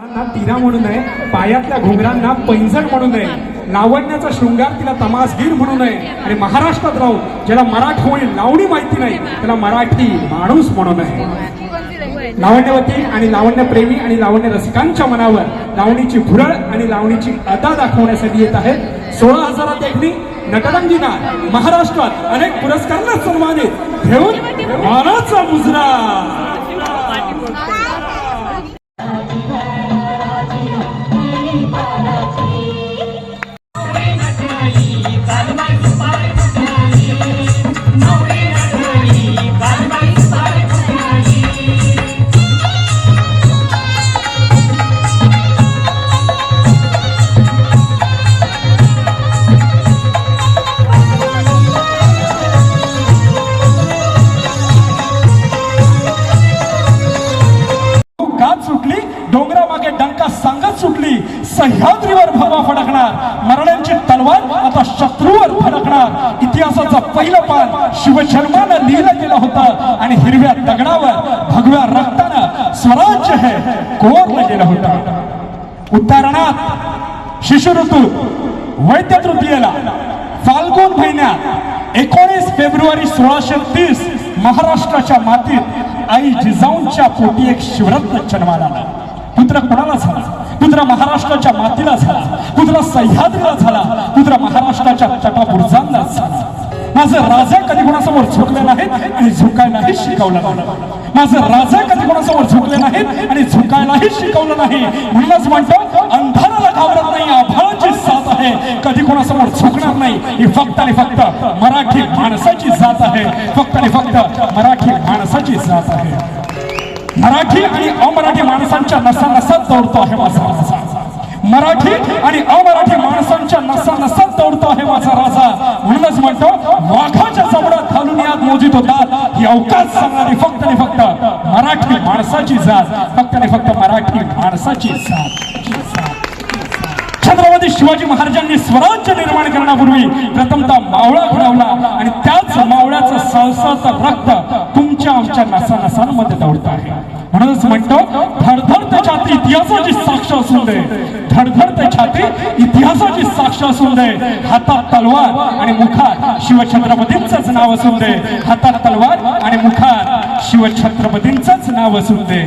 तिरा म्हणून आहे पायातल्या घुंगरांना पैंजण म्हणून आहे लावण्याचा शृंगार तिला तमासगीर म्हणून आहे आणि महाराष्ट्रात राहू ज्याला मराठमोळी लावणी माहिती नाही त्याला मराठी माणूस म्हणून आहे लावण्यवती आणि लावण्यप्रेमी आणि लावण्य रसिकांच्या मनावर लावणीची भुरळ आणि लावणीची अदा दाखवण्यासाठी येत आहेत. सोळा हजारात एकनी नटरंगीना महाराष्ट्रात अनेक पुरस्कारांना सन्मानित घेऊन मानाचा मुजरा. शिवशर्मानं लिहिलं गेलं होतं. आणि हिरव्या दगडावर भगव्या रक्तानं स्वराज्य हे कोरलं गेलं होतं. उत्तरणात शिशु ऋतू वैद्य तृतीयेला फाल्गुन महिन्यात एकोणीस फेब्रुवारी सोळाशे तीस महाराष्ट्राच्या मातीत आई जिजाऊंच्या पोटी एक शिवरत्न जन्माला आला. पुत्र कोणाला झाला? पुत्र महाराष्ट्राच्या मातीला झाला. पुत्र सह्याद्रीला झाला. पुत्र महाराष्ट्राच्या चटाबुर्जांना झाला. माझं राजा कधी कोणासमोर झुकले नाही आणि झुकायलाही शिकवलं नाही. माझं राजा कधी कोणासमोर झुकले नाही आणि झुकायलाही शिकवलं नाही. म्हणूनच म्हणतो अंधाराला घाबरत नाही आभाळाची साथ आहे. कधी कोणासमोर झुकणार नाही. ही फक्त आणि फक्त मराठी माणसाची जात आहे. फक्त आणि फक्त मराठी माणसाची जात आहे. मराठी आणि अमराठी माणसांच्या नसा नसात दौडतो आहे माझा राजा. मराठी आणि अमराठी माणसांच्या नसा नसात दौडतो आहे माझा राजा म्हणूनच म्हणतो वाघाच्या जबडात घालून यात मोजित होता ही अवकाश सांगणारी फक्त आणि फक्त मराठी माणसाची जात. फक्त आणि फक्त मराठी माणसाची जात. छत्रपती शिवाजी महाराजांनी स्वराज्य निर्माण करण्यापूर्वी प्रथमता मावळा घडवला आणि त्याच मावळ्याचं सळसळतं रक्त तुमच्या आमच्या नसानसांमध्ये दौडत आहे. म्हणूनच म्हणतो धडधड त्याच्या इतिहासाची साक्ष असून दे. धडधड इतिहासाची साक्ष असून दे. हातात तलवार आणि मुखात शिवछत्रपतींचंच नाव असून दे. हातात तलवार आणि मुखात शिवछत्रपतींचंच नाव असून दे.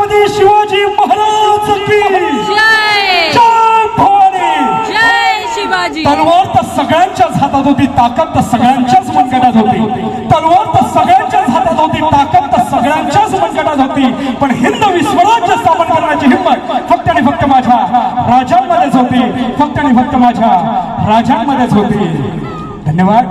शिवछत्रपती शिवाजी महाराज की. जय. जय भवानी. जय शिवाजी. तलवार तर सगळ्यांच्याच हातात होती ताकद तर सगळ्यांच्याच मनगटात होती. तलवार तर सगळ्यांच्याच हातात होती ताकद तर सगळ्यांच्याच मनगटात होती. पण हिंद विश्वराज्य स्थापन करण्याची हिंमत फक्त आणि फक्त माझ्या राजांमध्येच होती. फक्त आणि फक्त माझ्या राजांमध्येच होती. धन्यवाद.